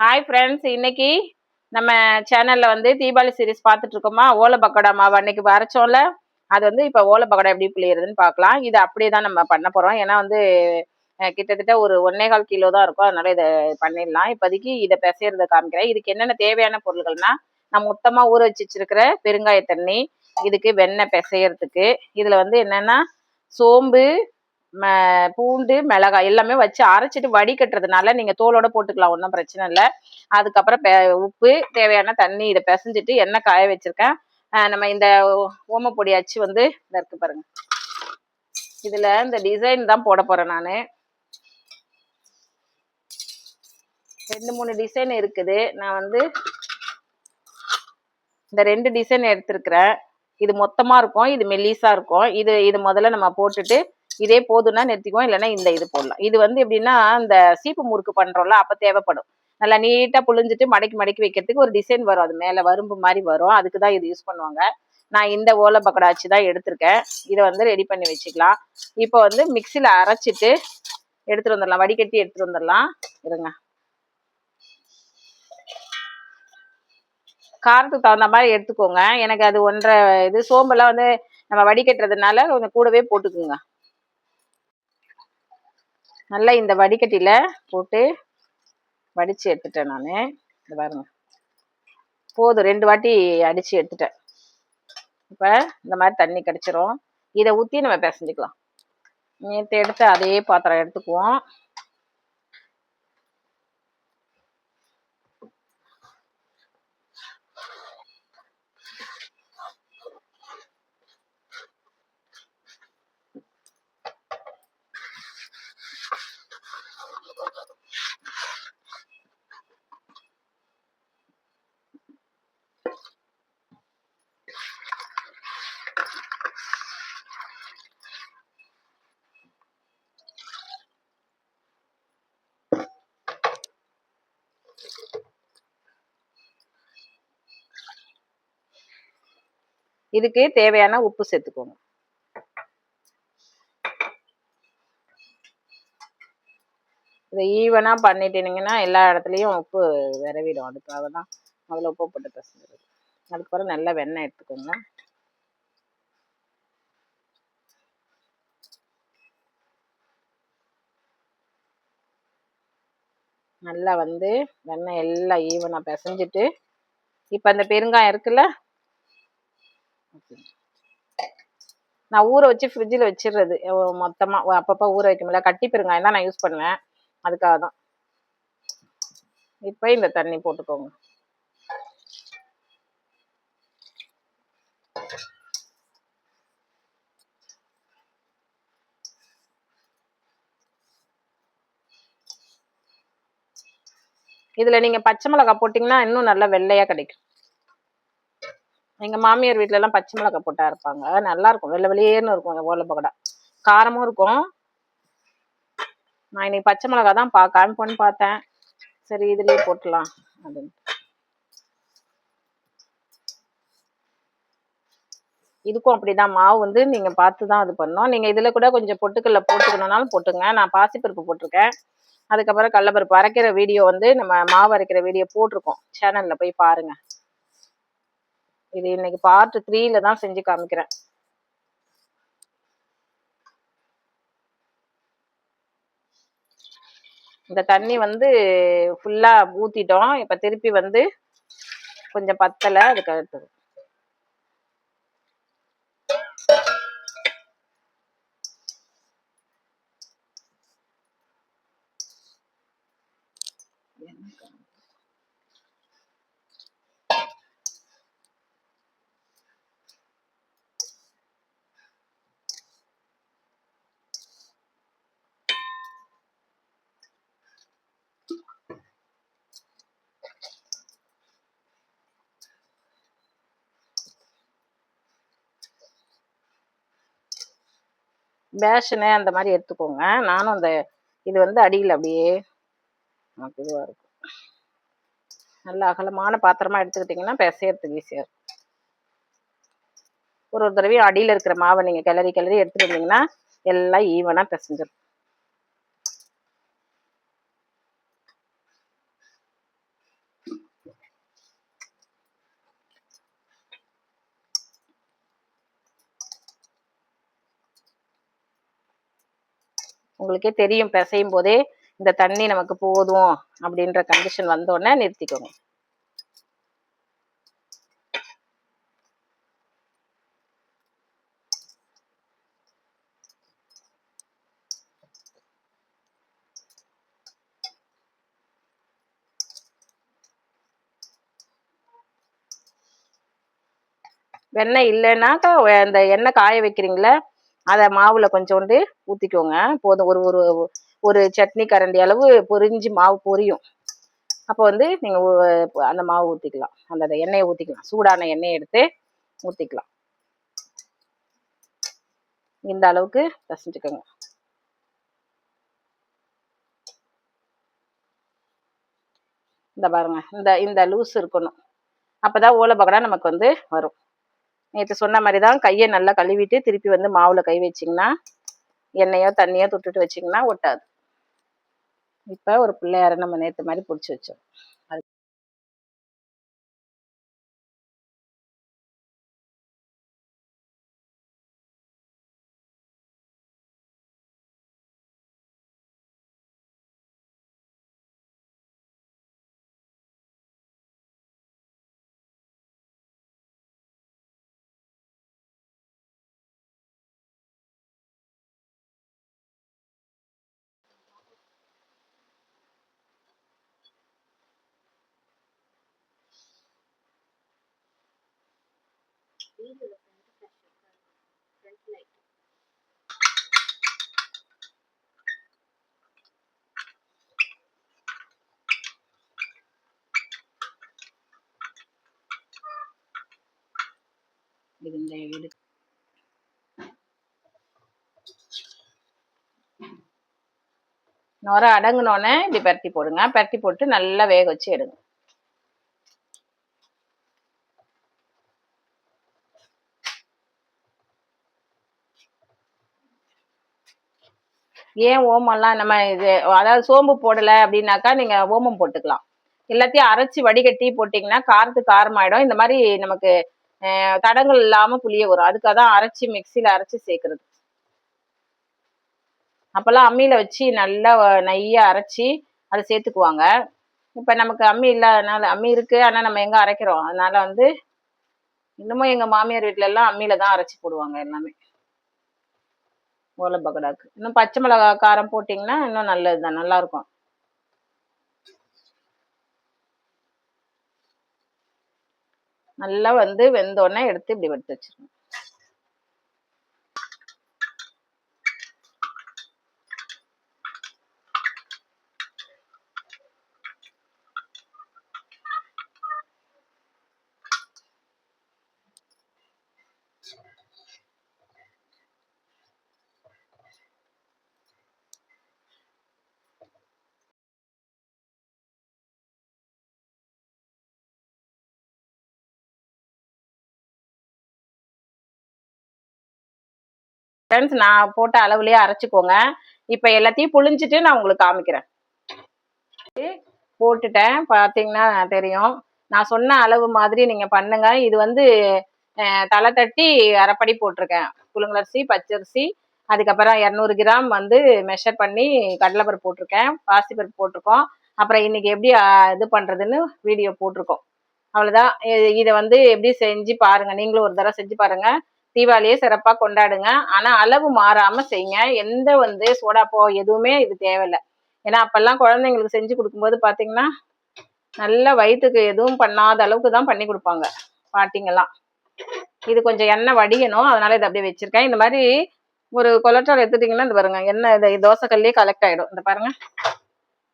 Hi friends இன்னைக்கு நம்ம சேனல்ல வந்து தீபாவளி சீரிஸ் பார்த்துட்டு இருக்கோமா? ஓலை பக்கோடா மாவு அன்னைக்கு வரைச்சோம்ல. அது வந்து இப்போ ஓலை பக்கோடா எப்படி புளியறதுன்னு பார்க்கலாம். இது அப்படியே தான் நம்ம பண்ண போறோம். ஏன்னா வந்து கிட்டத்தட்ட ஒரு ஒன்னே கால் கிலோ தான் இருக்கும். அதனால இதை பண்ணிடலாம். இப்போதைக்கு இதை பிசைறத காமிக்கிறேன். இதுக்கு என்னென்ன தேவையான பொருள்கள்னா நான் மொத்தமா ஊற வச்சு வச்சிருக்கிற பெருங்காய தண்ணி இதுக்கு வெண்ணெய் பிசையறதுக்கு இதுல வந்து என்னன்னா சோம்பு பூண்டு மிளகாய் எல்லாமே வச்சு அரைச்சிட்டு வடிகட்டுறதுனால நீங்க தோலோட போட்டுக்கலாம் ஒன்றும் பிரச்சனை இல்லை. அதுக்கப்புறம் பெ- உப்பு தேவையான தண்ணி இதை பிசைஞ்சிட்டு எண்ணெய் காய வச்சிருக்கேன். நம்ம இந்த ஓமப்பொடி அச்சு வந்து இந்த இருக்கு பாருங்க. இதுல இந்த டிசைன் தான் போட போறேன் நான். ரெண்டு மூணு டிசைன் இருக்குது. நான் வந்து இந்த ரெண்டு டிசைன் எடுத்திருக்கிறேன். இது மொத்தமா இருக்கும் இது மெல்லிசா இருக்கும். இது இது முதல்ல நம்ம போட்டுட்டு இதே போதும்னா நிறுத்திக்குவோம் இல்லைன்னா இந்த இது போடலாம். இது வந்து எப்படின்னா இந்த சீப்பு முறுக்கு பண்றோம்ல அப்ப தேவைப்படும். நல்லா நீட்டா புழிஞ்சிட்டு மடக்கி மடக்கி வைக்கிறதுக்கு ஒரு டிசைன் வரும். அது மேல வரும்பு மாதிரி வரும். அதுக்கு தான் இது யூஸ் பண்ணுவாங்க. நான் இந்த ஓலை பக்கடா வச்சு தான் எடுத்திருக்கேன். இதை வந்து ரெடி பண்ணி வச்சுக்கலாம். இப்போ வந்து மிக்சியில் அரைச்சிட்டு எடுத்துட்டு வந்துடலாம். வடிகட்டி எடுத்துட்டு வந்துடலாம். இருங்க. காரத்துக்கு தகுந்த மாதிரி எடுத்துக்கோங்க. எனக்கு அது ஒன்றரை இது சோம்பெல்லாம் வந்து நம்ம வடிகட்டுறதுனால கொஞ்சம் கூடவே போட்டுக்குங்க. நல்லா இந்த வடிகட்டியில் போட்டு வடித்து எடுத்துட்டேன் நான். இந்த பாருங்க. போதும். ரெண்டு வாட்டி அடித்து எடுத்துட்டேன். இப்போ இந்த மாதிரி தண்ணி கிடச்சிரும். இதை ஊற்றி நம்ம பிசைஞ்சிக்கலாம். நேற்று எடுத்து அதே பாத்திரம் எடுத்துக்குவோம். இதுக்கு தேவையான உப்பு சேர்த்துக்கோங்க. இதை ஈவனாக பண்ணிட்டீங்கன்னா எல்லா இடத்துலையும் உப்பு விரவிடும். அதுக்காக தான் முதல்ல உப்பு போட்டு பிசைஞ்சிருது அதுக்கப்புறம் நல்லா வெண்ணெய் எடுத்துக்கோங்க. நல்லா வந்து வெண்ணெய் எல்லாம் ஈவனாக பிசைஞ்சிட்டு இப்போ அந்த பெருங்காயம் இருக்குல்ல நான் ஊற வச்சு ஃப்ரிட்ஜில் வச்சிடுறது மொத்தமாக அப்பப்போ ஊற வைக்க முடியல கட்டி பெருங்காயம் தான் நான் யூஸ் பண்ணுவேன். அதுக்காக தான். இப்போ இந்த தண்ணி போட்டுக்கோங்க. இதில் நீங்கள் பச்சை மிளகாய் போட்டிங்கன்னா இன்னும் நல்லா வெள்ளையாக கிடைக்கும். எங்கள் மாமியார் வீட்ல எல்லாம் பச்சை மிளகாய் போட்டா இருப்பாங்க. நல்லா இருக்கும். வெள்ளை வெளியேன்னு இருக்கும் ஓலை பக்கோடா. காரமும் இருக்கும். நான் இன்னைக்கு பச்சை மிளகாய் தான் பா காமிப்போன்னு பார்த்தேன். சரி இதுலயே போட்டலாம் அப்படின்னு. இதுக்கும் அப்படிதான். மாவு வந்து நீங்க பார்த்து தான் அது பண்ணணும். நீங்க இதுல கூட கொஞ்சம் பொட்டுக்கல்ல போட்டுக்கணும்னாலும் போட்டுங்க. நான் பாசிப்பருப்பு போட்டிருக்கேன். அதுக்கப்புறம் கடலப்பருப்பு அரைக்கிற வீடியோ வந்து நம்ம மாவு அரைக்கிற வீடியோ போட்டிருக்கோம். சேனல்ல போய் பாருங்க. இது இன்னைக்கு பார்ட் த்ரீல தான் செஞ்சு காமிக்கிறேன். இந்த தண்ணி வந்து ஃபுல்லா ஊத்திட்டோம். இப்ப திருப்பி வந்து கொஞ்சம் பத்தல அதுக்கு அடுத்தது. பேஷனு அந்த மாதிரி எடுத்துக்கோங்க. நானும் அந்த இது வந்து அடியில் அப்படியே நமக்கு இதுவாக இருக்கும் நல்ல அகலமான பாத்திரமா எடுத்துக்கிட்டிங்கன்னா பிசையறதுக்கு ஈஸியாக இருக்கும் ஒரு ஒரு தடவையும் அடியில் இருக்கிற மாவை நீங்கள் கிளறி கிளறி எடுத்துகிட்டு வந்தீங்கன்னா எல்லாம் ஈவனாக பிசைஞ்சிடும் உங்களுக்கே தெரியும் பிசையும் போதே இந்த தண்ணி நமக்கு போதும் அப்படின்ற கண்டிஷன் வந்தோடனே நிறுத்திக்கோங்க. வெண்ணெய் இல்லைன்னாக்கா அந்த எண்ணெய் காய வைக்கிறீங்களே அதை மாவுல கொஞ்சோண்டு ஊற்றிக்கோங்க போதும். ஒரு ஒரு ஒரு சட்னி கரண்டி அளவு பொரிஞ்சு மாவு பொரியும். அப்போ வந்து நீங்கள் அந்த மாவு ஊற்றிக்கலாம் அந்த எண்ணெயை ஊற்றிக்கலாம் சூடான எண்ணெயை எடுத்து ஊற்றிக்கலாம் இந்த அளவுக்கு பசஞ்சுக்கோங்க. இந்த பாருங்க. இந்த இந்த லூஸ் இருக்கணும். அப்போதான் ஓலை பக்கடா நமக்கு வந்து வரும். நேற்று சொன்ன மாதிரி தான் கையை நல்லா கழுவிட்டு திருப்பி வந்து மாவில் கை வச்சிங்கன்னா எண்ணெயோ தண்ணியோ தொட்டுட்டு வச்சிங்கன்னா ஒட்டாது. இப்போ ஒரு பிள்ளையார நம்ம நேற்று மாதிரி பிடிச்சி வச்சோம் அது இந்த எடு நுர அடங்கினோடனே இப்படி பரட்டி போடுங்க. பரட்டி போட்டு நல்லா வேக வச்சு எடுங்க. ஏன் ஓமம்லாம் நம்ம இது அதாவது சோம்பு போடலை அப்படின்னாக்கா நீங்கள் ஓமம் போட்டுக்கலாம். எல்லாத்தையும் அரைச்சி வடிகட்டி போட்டிங்கன்னா காரத்துக்கு காரமாயிடும். இந்த மாதிரி நமக்கு தடங்கள் இல்லாமல் புளிய வரும். அதுக்காக தான் அரைச்சி மிக்சியில் அரைச்சி சேர்க்குறது. அப்போல்லாம் அம்மியில் வச்சு நல்லா நையாக அரைச்சி அதை சேர்த்துக்குவாங்க. இப்போ நமக்கு அம்மி இல்லாதனால அம்மி இருக்குது ஆனால் நம்ம எங்கே அரைக்கிறோம்? அதனால வந்து இன்னமும் எங்கள் மாமியார் வீட்டிலலாம் அம்மியில் தான் அரைச்சி போடுவாங்க எல்லாமே. உருளை பக்கோடாக்கு இன்னும் பச்சை மிளகா காரம் போட்டிங்கன்னா இன்னும் நல்லது தான் நல்லாயிருக்கும். நல்லா வந்து வெந்தோடனே எடுத்து இப்படி எடுத்து வச்சிருக்கணும் ஃப்ரெண்ட்ஸ் நான் போட்ட அளவுலேயே அரைச்சிக்கோங்க. இப்போ எல்லாத்தையும் புழிஞ்சிட்டு நான் உங்களுக்கு காமிக்கிறேன். போட்டுட்டேன். பார்த்தீங்கன்னா தெரியும். நான் சொன்ன அளவு மாதிரி நீங்கள் பண்ணுங்க. இது வந்து தலை தட்டி அரைப்படி போட்டிருக்கேன். புழுங்கலரிசி பச்சரிசி அதுக்கப்புறம் இரநூறு கிராம் வந்து மெஷர் பண்ணி கடலைப்பருப்பு போட்டிருக்கேன். பாசிப்பருப்பு போட்டிருக்கோம். அப்புறம் இன்னைக்கு எப்படி இது பண்ணுறதுன்னு வீடியோ போட்டிருக்கோம். அவ்வளோதான் இதை வந்து எப்படி செஞ்சு பாருங்கள் நீங்களும் ஒரு தடவை செஞ்சு பாருங்கள் தீபாவளியை சிறப்பாக கொண்டாடுங்க. ஆனால் அளவு மாறாமல் செய்யுங்க எந்த வந்து சோடாப்போ எதுவுமே இது தேவையில்லை. ஏன்னா அப்போல்லாம் குழந்தைங்களுக்கு செஞ்சு கொடுக்கும்போது பார்த்தீங்கன்னா நல்ல வயிற்றுக்கு எதுவும் பண்ணாத அளவுக்கு தான் பண்ணி கொடுப்பாங்க பாட்டிங்கெல்லாம். இது கொஞ்சம் எண்ணெய் வடியணும். அதனால இதை அப்படியே வச்சிருக்கேன். இந்த மாதிரி ஒரு கொலட்ரால் எடுத்துட்டிங்கன்னா இந்த பாருங்க எண்ணெய் இதை தோசைக்கல்லே கலெக்ட் ஆகிடும் இந்த பாருங்க.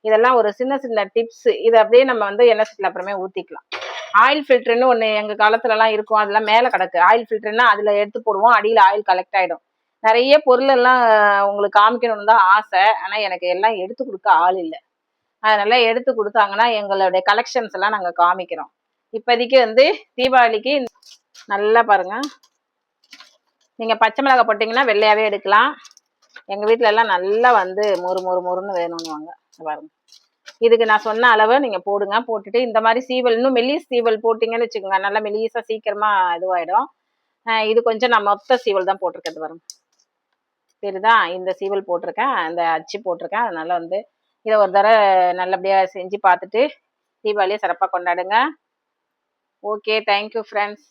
இதெல்லாம் ஒரு சின்ன சின்ன டிப்ஸ் இதை அப்படியே நம்ம வந்து எண்ணெய் சட்டில் அப்புறமே ஊற்றிக்கலாம் ஆயில் ஃபில்டர்னு ஒன்று எங்கள் காலத்துலலாம் இருக்கும். அதெல்லாம் மேலே கிடக்கு. ஆயில் ஃபில்டர்னா அதில் எடுத்து போடுவோம். அடியில் ஆயில் கலெக்ட் ஆகிடும் நிறைய பொருள் எல்லாம் உங்களுக்கு காமிக்கணும்னு தான் ஆசை. ஆனால் எனக்கு எல்லாம் எடுத்து கொடுக்க ஆள் இல்லை. அதனால எடுத்து கொடுத்தாங்கன்னா எங்களுடைய கலெக்ஷன்ஸ் எல்லாம் நாங்கள் காமிக்கிறோம். இப்போதைக்கு வந்து தீபாவளிக்கு நல்லா பாருங்க. நீங்கள் பச்சை மிளகாய் போட்டிங்கன்னா வெள்ளையாகவே எடுக்கலாம். எங்கள் வீட்டில எல்லாம் நல்லா வந்து மொறு மொறு மொறுன்னு வேணும்னுவாங்க. பாருங்கள் இதுக்கு நான் சொன்ன அளவை நீங்கள் போடுங்க போட்டுட்டு இந்த மாதிரி சீவல் இன்னும் மெல்லிஸ் சீவல் போட்டிங்கன்னு வச்சுக்கோங்க. நல்லா மெல்லிஸாக சீக்கிரமாக இதுவாகிடும் இது கொஞ்சம் நான் மொத்த சீவல் தான் போட்டிருக்கிறது வரும். தெரியுதா? இந்த சீவல் போட்டிருக்கேன் அந்த அச்சு போட்டிருக்கேன். அதனால வந்து இதை ஒரு தடவை நல்லபடியாக செஞ்சு பார்த்துட்டு தீபாவளியை சிறப்பாக கொண்டாடுங்க. Okay thank you friends